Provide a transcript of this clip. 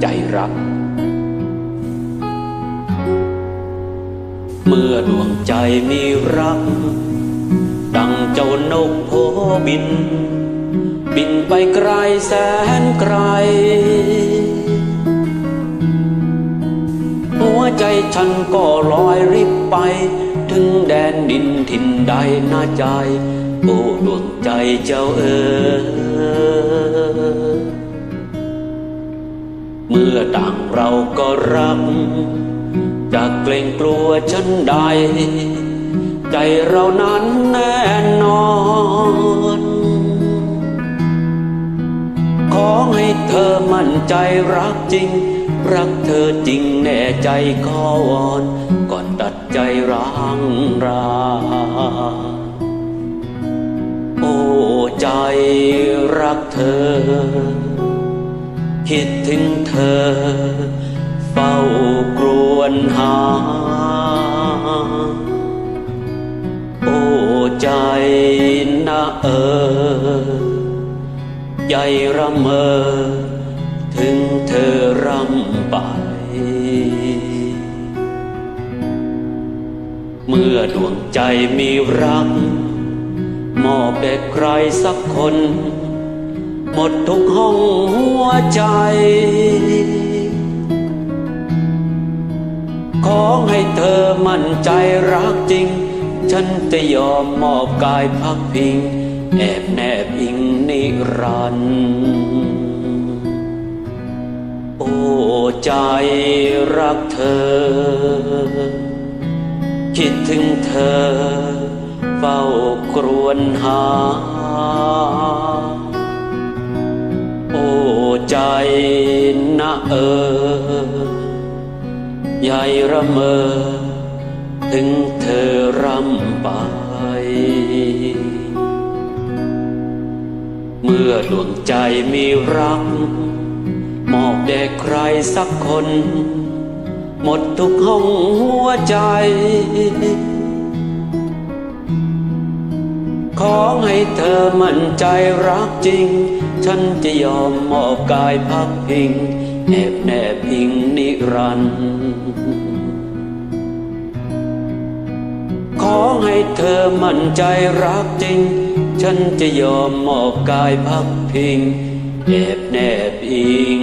ใจรัก เมื่อดวงใจมีรัก ดังเจ้านกโพบิน บินไปไกลแสนไกล หัวใจฉันก็ลอยริบไป ถึงแดนดินถิ่นใดน่าใจ โอ้ดวงใจเจ้าเอ๋ย เมื่อต่างเราก็รักจะเกรงกลัวฉันใด ใจเรานั้นแน่นอน ขอให้เธอมั่นใจรักจริง รักเธอจริงแน่ใจขอวอนก่อนตัดใจร้างรา โอ้ใจรักเธอ คิดถึงเธอ เฝ้ากรวนหา โอ้ใจนะเออใหญ่ระเมอ ถึงเธอร่ำไป เมื่อดวงใจมีรัก มอบแด่ใครสักคน หมดทุกห้องหัวใจ ขอให้เธอมั่นใจรักจริง ฉันจะยอมมอบกายพักพิง แอบแนบอิงนิรันดร์โอ้ใจรักเธอ คิดถึงเธอเฝ้ากรวนหา นะเออใหญ่ระเมอ ถึงเธอรำไป เมื่อดวงใจมีรัก มอบแด่ใครสักคน หมดทุกห้องหัวใจ ขอให้เธอมั่นใจรักจริง ฉันจะยอมมอบกายพักพิงแอบแนบอิงนิรันดร์ขอให้เธอมั่นใจรักจริง ฉันจะยอมมอบกายพักพิงแอบแนบอิง